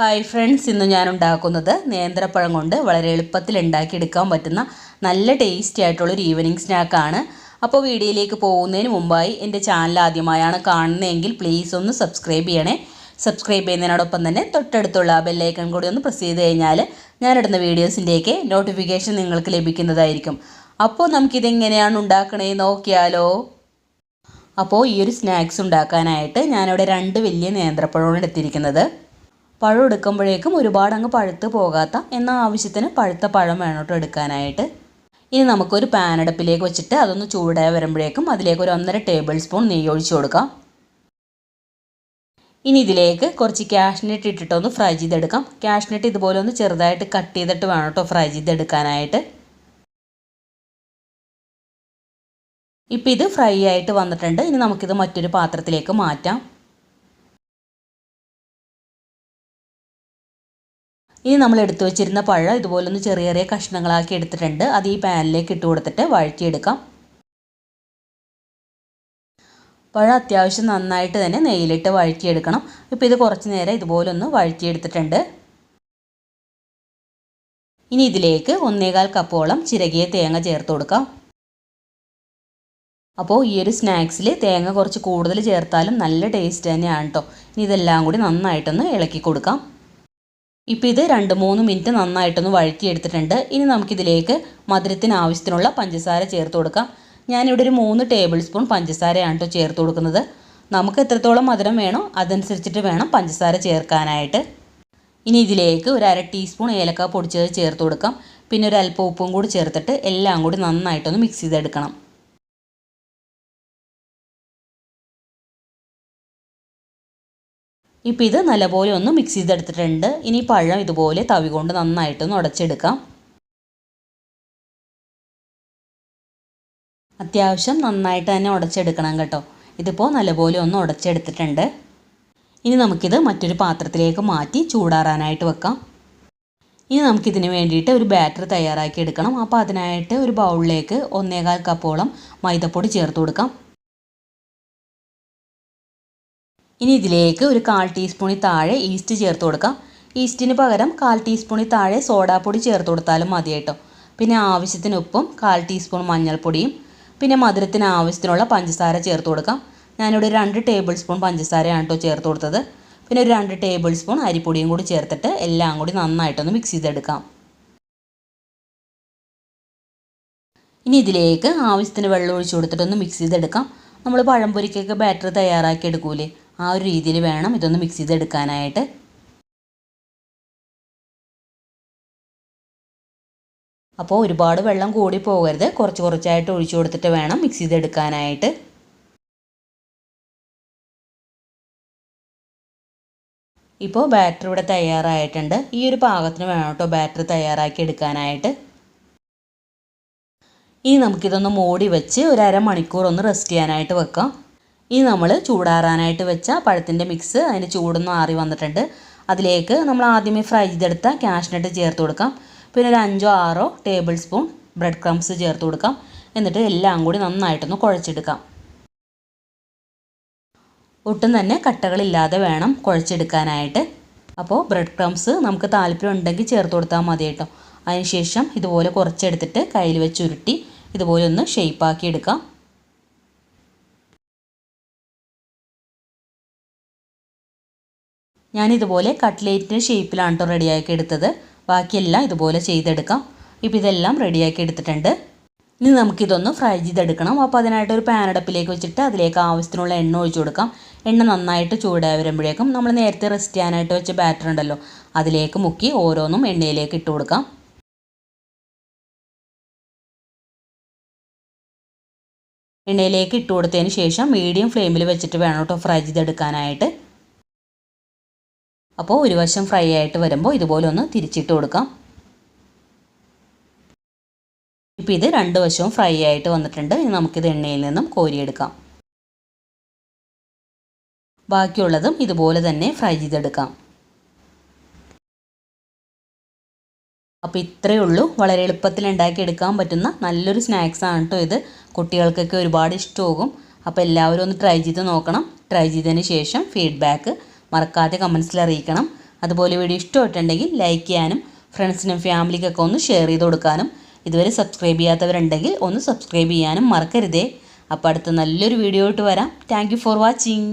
Hi friends ഇന്ന് ഞാൻ ഉണ്ടാക്കുന്നത് നേന്ത്രപ്പഴം കൊണ്ട് വളരെ എളുപ്പത്തിൽ ഉണ്ടാക്കിയെടുക്കാൻ പറ്റുന്ന നല്ല ടേസ്റ്റി ആയിട്ടുള്ളൊരു ഈവനിങ് സ്നാക്കാണ് അപ്പോൾ വീഡിയോയിലേക്ക് പോകുന്നതിന് മുമ്പായി എന്റെ ചാനൽ ആദ്യമായാണ് കാണുന്നതെങ്കിൽ പ്ലീസ് ഒന്ന് സബ്സ്ക്രൈബ് ചെയ്യണേ. സബ്സ്ക്രൈബ് ചെയ്യുന്നതിനോടൊപ്പം തന്നെ തൊട്ടടുത്തുള്ള ബെല്ലൈക്കൺ കൂടി ഒന്ന് പ്രസ് ചെയ്ത് കഴിഞ്ഞാൽ ഞാനിടുന്ന വീഡിയോസിന്റെയൊക്കെ നോട്ടിഫിക്കേഷൻ നിങ്ങൾക്ക് ലഭിക്കുന്നതായിരിക്കും. അപ്പോൾ നമുക്കിതെങ്ങനെയാണ് ഉണ്ടാക്കണേ നോക്കിയാലോ. അപ്പോൾ ഈ ഒരു സ്നാക്സ് ഉണ്ടാക്കാനായിട്ട് ഞാനിവിടെ രണ്ട് വലിയ നേന്ത്രപ്പഴമാണ് എടുത്തിരിക്കുന്നത്. പഴം എടുക്കുമ്പോഴേക്കും ഒരുപാട് അങ്ങ് പഴുത്ത് പോകാത്ത എന്ന ആവശ്യത്തിന് പഴുത്ത പഴം വേണം കേട്ടോ എടുക്കാനായിട്ട്. ഇനി നമുക്കൊരു പാൻ അടുപ്പിലേക്ക് വെച്ചിട്ട് അതൊന്ന് ചൂടായി വരുമ്പോഴേക്കും അതിലേക്ക് ഒരു ഒന്നര ടേബിൾ സ്പൂൺ നെയ്യ് ഒഴിച്ചു കൊടുക്കാം. ഇനി ഇതിലേക്ക് കുറച്ച് കാഷ്നട്ട് ഇട്ടിട്ടൊന്ന് ഫ്രൈ ചെയ്തെടുക്കാം. കാഷ്നട്ട് ഇതുപോലെ ഒന്ന് ചെറുതായിട്ട് കട്ട് ചെയ്തിട്ട് വേണം കേട്ടോ ഫ്രൈ ചെയ്തെടുക്കാനായിട്ട്. ഇപ്പം ഇത് ഫ്രൈ ആയിട്ട് വന്നിട്ടുണ്ട്. ഇനി നമുക്കിത് മറ്റൊരു പാത്രത്തിലേക്ക് മാറ്റാം. ഇനി നമ്മൾ എടുത്തു വെച്ചിരുന്ന പഴം ഇതുപോലൊന്ന് ചെറിയ ചെറിയ കഷ്ണങ്ങളാക്കി എടുത്തിട്ടുണ്ട്. അത് ഈ പാനിലേക്ക് ഇട്ട് കൊടുത്തിട്ട് വഴറ്റിയെടുക്കാം. പഴം അത്യാവശ്യം നന്നായിട്ട് തന്നെ നെയ്യിലിട്ട് വഴറ്റിയെടുക്കണം. ഇപ്പോൾ ഇത് കുറച്ച് നേരം ഇതുപോലൊന്ന് വഴറ്റിയെടുത്തിട്ടുണ്ട്. ഇനി ഇതിലേക്ക് ഒന്നേകാൽ കപ്പോളം ചിരകിയ തേങ്ങ ചേർത്ത് കൊടുക്കാം. അപ്പോൾ ഈ ഒരു സ്നാക്സിൽ തേങ്ങ കുറച്ച് കൂടുതൽ ചേർത്താലും നല്ല ടേസ്റ്റ് തന്നെയാണ് കേട്ടോ ഇനി ഇതെല്ലാം കൂടി നന്നായിട്ടൊന്ന് ഇളക്കി കൊടുക്കാം. ഇപ്പോൾ ഇത് രണ്ട് മൂന്ന് മിനിറ്റ് നന്നായിട്ടൊന്ന് വഴറ്റിയെടുത്തിട്ടുണ്ട്. ഇനി നമുക്കിതിലേക്ക് മധുരത്തിന് ആവശ്യത്തിനുള്ള പഞ്ചസാര ചേർത്ത് കൊടുക്കാം. ഞാനിവിടെ ഒരു മൂന്ന് ടേബിൾ സ്പൂൺ പഞ്ചസാരയാണ് കേട്ടോ ചേർത്ത് കൊടുക്കുന്നത്. നമുക്ക് എത്രത്തോളം മധുരം വേണോ അതനുസരിച്ചിട്ട് വേണം പഞ്ചസാര ചേർക്കാനായിട്ട്. ഇനി ഇതിലേക്ക് ഒരു അര ടീസ്പൂൺ ഏലക്ക പൊടിച്ചത് ചേർത്ത് കൊടുക്കാം. പിന്നെ ഒരു അല്പം ഉപ്പും കൂടി ചേർത്തിട്ട് എല്ലാം കൂടി നന്നായിട്ടൊന്ന് മിക്സ് ചെയ്തെടുക്കണം. ഇപ്പോൾ ഇത് നല്ലപോലെ ഒന്ന് മിക്സ് ചെയ്തെടുത്തിട്ടുണ്ട്. ഇനി പഴം ഇതുപോലെ തവി കൊണ്ട് നന്നായിട്ടൊന്ന് ഉടച്ചെടുക്കാം. അത്യാവശ്യം നന്നായിട്ട് തന്നെ ഉടച്ചെടുക്കണം കേട്ടോ. ഇതിപ്പോൾ നല്ലപോലെ ഒന്ന് ഉടച്ചെടുത്തിട്ടുണ്ട്. ഇനി നമുക്കിത് മറ്റൊരു പാത്രത്തിലേക്ക് മാറ്റി ചൂടാറാനായിട്ട് വെക്കാം. ഇനി നമുക്കിതിന് വേണ്ടിയിട്ട് ഒരു ബാറ്റർ തയ്യാറാക്കി എടുക്കണം. അപ്പോൾ അതിനായിട്ട് ഒരു ബൗളിലേക്ക് ഒന്നേകാൽ കപ്പോളം മൈദപ്പൊടി ചേർത്ത് കൊടുക്കാം. ഇനി ഇതിലേക്ക് ഒരു കാൽ ടീസ്പൂണിൽ താഴെ ഈസ്റ്റ് ചേർത്ത് കൊടുക്കാം. ഈസ്റ്റിന് പകരം കാൽ ടീസ്പൂണിൽ താഴെ സോഡാപ്പൊടി ചേർത്ത് കൊടുത്താലും മതി കേട്ടോ. പിന്നെ ആവശ്യത്തിന് ഉപ്പും കാൽ ടീസ്പൂൺ മഞ്ഞൾപ്പൊടിയും പിന്നെ മധുരത്തിന് ആവശ്യത്തിനുള്ള പഞ്ചസാര ചേർത്ത് കൊടുക്കാം. ഞാനിവിടെ രണ്ട് ടേബിൾ സ്പൂൺ പഞ്ചസാരയാണ് കേട്ടോ ചേർത്ത് കൊടുത്തത്. പിന്നെ ഒരു രണ്ട് ടേബിൾ സ്പൂൺ അരിപ്പൊടിയും കൂടി ചേർത്തിട്ട് എല്ലാം കൂടി നന്നായിട്ടൊന്ന് മിക്സ് ചെയ്തെടുക്കാം. ഇനി ഇതിലേക്ക് ആവശ്യത്തിന് വെള്ളം ഒഴിച്ചു കൊടുത്തിട്ടൊന്ന് മിക്സ് ചെയ്തെടുക്കാം. നമ്മൾ പഴംപൊരിക്കൊക്കെ ബാറ്റർ തയ്യാറാക്കി എടുക്കൂലേ? ആ ഒരു രീതിയിൽ വേണം ഇതൊന്ന് മിക്സ് ചെയ്തെടുക്കാനായിട്ട്. അപ്പോൾ ഒരുപാട് വെള്ളം കൂടി പോകരുത്. കുറച്ച് കുറച്ചായിട്ട് ഒഴിച്ചു കൊടുത്തിട്ട് വേണം മിക്സ് ചെയ്തെടുക്കാനായിട്ട്. ഇപ്പോൾ ബാറ്റർ ഇവിടെ തയ്യാറായിട്ടുണ്ട്. ഈ ഒരു പാകത്തിന് വേണം കേട്ടോ ബാറ്റർ തയ്യാറാക്കി എടുക്കാനായിട്ട്. ഇനി നമുക്കിതൊന്ന് മൂടി വെച്ച് ഒരു അരമണിക്കൂർ ഒന്ന് റെസ്റ്റ് ചെയ്യാനായിട്ട് വെക്കാം. ഇനി നമ്മൾ ചൂടാറാനായിട്ട് വെച്ച പഴത്തിന്റെ മിക്സ് അതിന് ചൂടൊന്നും ആറി വന്നിട്ടുണ്ട്. അതിലേക്ക് നമ്മൾ ആദ്യമേ ഫ്രൈ ചെയ്തെടുത്ത കാഷ്നട്ട് ചേർത്ത് കൊടുക്കാം. പിന്നെ ഒരു അഞ്ചോ ആറോ ടേബിൾ സ്പൂൺ ബ്രെഡ് ക്രംസ് ചേർത്ത് കൊടുക്കാം. എന്നിട്ട് എല്ലാം കൂടി നന്നായിട്ടൊന്ന് കുഴച്ചെടുക്കാം. ഒട്ടും തന്നെ കട്ടകളില്ലാതെ വേണം കുഴച്ചെടുക്കാനായിട്ട്. അപ്പോൾ ബ്രെഡ് ക്രംസ് നമുക്ക് താല്പര്യം ഉണ്ടെങ്കിൽ ചേർത്ത് കൊടുത്താൽ മതി കേട്ടോ. അതിനുശേഷം ഇതുപോലെ കുറച്ചെടുത്തിട്ട് കയ്യിൽ വെച്ച് ഉരുട്ടി ഇതുപോലെ ഒന്ന് ഷെയ്പ്പാക്കി എടുക്കാം. ഞാനിതുപോലെ കട്ട്ലേറ്റിന്റെ ഷേപ്പിലാണ് കേട്ടോ റെഡിയാക്കി എടുത്തത്. ബാക്കിയെല്ലാം ഇതുപോലെ ചെയ്തെടുക്കാം. ഇപ്പോൾ ഇതെല്ലാം റെഡിയാക്കി എടുത്തിട്ടുണ്ട്. ഇനി നമുക്കിതൊന്ന് ഫ്രൈ ചെയ്തെടുക്കണം. അപ്പോൾ അതിനായിട്ട് ഒരു പാൻ അടുപ്പിലേക്ക് വെച്ചിട്ട് അതിലേക്ക് ആവശ്യത്തിനുള്ള എണ്ണ ഒഴിച്ചു കൊടുക്കാം. എണ്ണ നന്നായിട്ട് ചൂടായി വരുമ്പോഴേക്കും നമ്മൾ നേരത്തെ റെസ്റ്റ് ചെയ്യാനായിട്ട് വെച്ച ബാറ്റർ ഉണ്ടല്ലോ അതിലേക്ക് മുക്കി ഓരോന്നും എണ്ണയിലേക്ക് ഇട്ട് കൊടുക്കാം. എണ്ണയിലേക്ക് ഇട്ട് കൊടുത്തതിന് ശേഷം മീഡിയം ഫ്ലെയിമിൽ വെച്ചിട്ട് വേണം കേട്ടോ ഫ്രൈ ചെയ്തെടുക്കാനായിട്ട്. അപ്പോൾ ഒരു വശം ഫ്രൈ ആയിട്ട് വരുമ്പോൾ ഇതുപോലെ ഒന്ന് തിരിച്ചിട്ട് കൊടുക്കാം. ഇപ്പോൾ ഇത് രണ്ട് വശവും ഫ്രൈ ആയിട്ട് വന്നിട്ടുണ്ട്. ഇനി നമുക്കിത് എണ്ണയിൽ നിന്നും കോരിയെടുക്കാം. ബാക്കിയുള്ളതും ഇതുപോലെ തന്നെ ഫ്രൈ ചെയ്തെടുക്കാം. അപ്പോൾ ഇത്രയേ ഉള്ളൂ. വളരെ എളുപ്പത്തിൽ ഉണ്ടാക്കിയെടുക്കാൻ പറ്റുന്ന നല്ലൊരു സ്നാക്സാണ് കേട്ടോ ഇത്. കുട്ടികൾക്കൊക്കെ ഒരുപാട് ഇഷ്ടമാകും. അപ്പോൾ എല്ലാവരും ഒന്ന് ട്രൈ ചെയ്ത് നോക്കണം. ട്രൈ ചെയ്തതിന് ശേഷം ഫീഡ്ബാക്ക് മറക്കാതെ കമൻസിൽ അറിയിക്കണം. അതുപോലെ വീഡിയോ ഇഷ്ടമായിട്ടുണ്ടെങ്കിൽ ലൈക്ക് ചെയ്യാനും ഫ്രണ്ട്സിനും ഫാമിലിക്കൊക്കെ ഒന്ന് ഷെയർ ചെയ്ത് കൊടുക്കാനും ഇതുവരെ സബ്സ്ക്രൈബ് ചെയ്യാത്തവരുണ്ടെങ്കിൽ ഒന്ന് സബ്സ്ക്രൈബ് ചെയ്യാനും മറക്കരുതേ. അപ്പോൾ അടുത്ത നല്ലൊരു വീഡിയോ ആയിട്ട് വരാം. Thank for watching